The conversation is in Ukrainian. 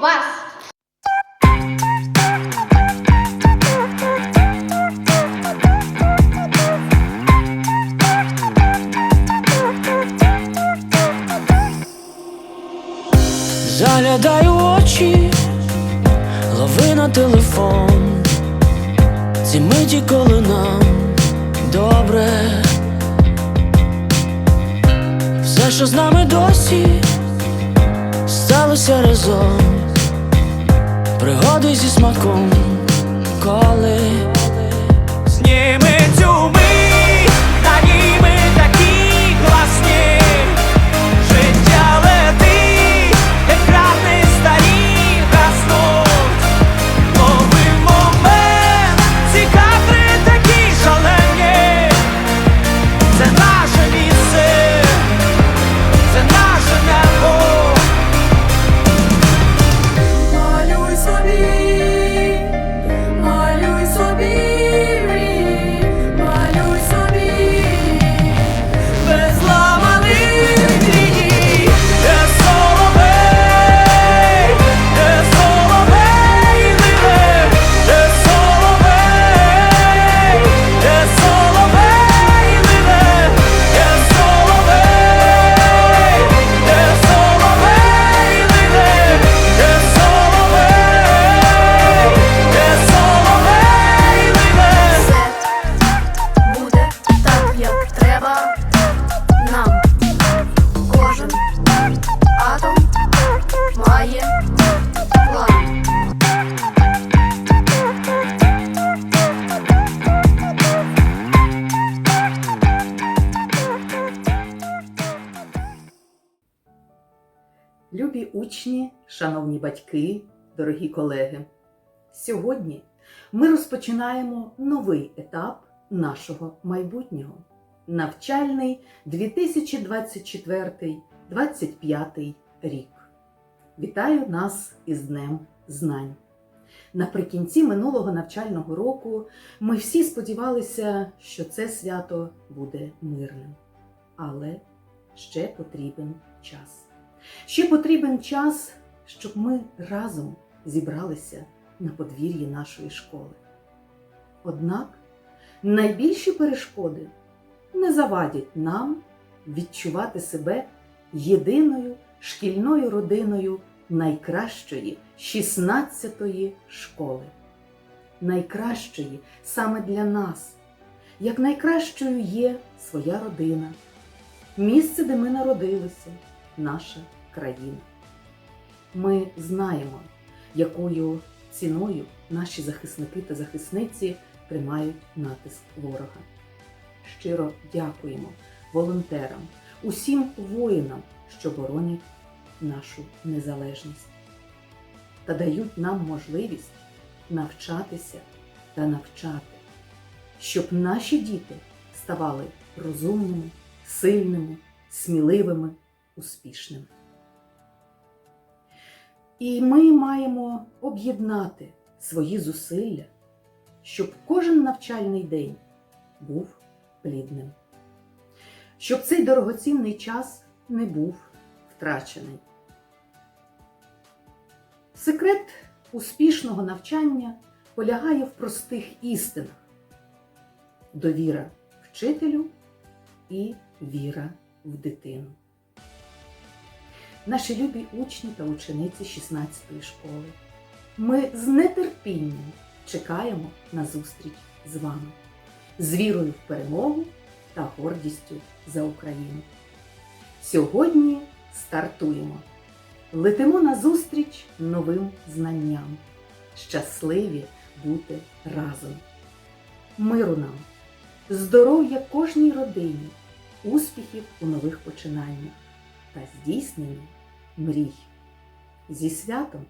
вас! Заглядаю очі, лови на телефон, ці миті, коли нам добре, все, що з нами досі, сталося разом, пригоди зі смаком, коли зніми учні, шановні батьки, дорогі колеги. Сьогодні ми розпочинаємо новий етап нашого майбутнього навчальний 2024-2025 рік. Вітаю нас із Днем Знань. Наприкінці минулого навчального року ми всі сподівалися, що це свято буде мирним. Але ще потрібен час. Ще потрібен час, щоб ми разом зібралися на подвір'ї нашої школи. Однак найбільші перешкоди не завадять нам відчувати себе єдиною шкільною родиною найкращої 16-ї школи. Найкращої саме для нас, як найкращою є своя родина, місце, де ми народилися, наша країна. Ми знаємо, якою ціною наші захисники та захисниці тримають натиск ворога. Щиро дякуємо волонтерам, усім воїнам, що боронять нашу незалежність та дають нам можливість навчатися та навчати, щоб наші діти ставали розумними, сильними, сміливими, успішними. І ми маємо об'єднати свої зусилля, щоб кожен навчальний день був плідним, щоб цей дорогоцінний час не був втрачений. Секрет успішного навчання полягає в простих істинах: довіра вчителю і віра в дитину. Наші любі учні та учениці 16-ї школи. Ми з нетерпінням чекаємо на зустріч з вами, з вірою в перемогу та гордістю за Україну. Сьогодні стартуємо. Летимо на зустріч новим знанням. Щасливі бути разом. Миру нам, здоров'я кожній родині, успіхів у нових починаннях та здійснення мрій. Зі святом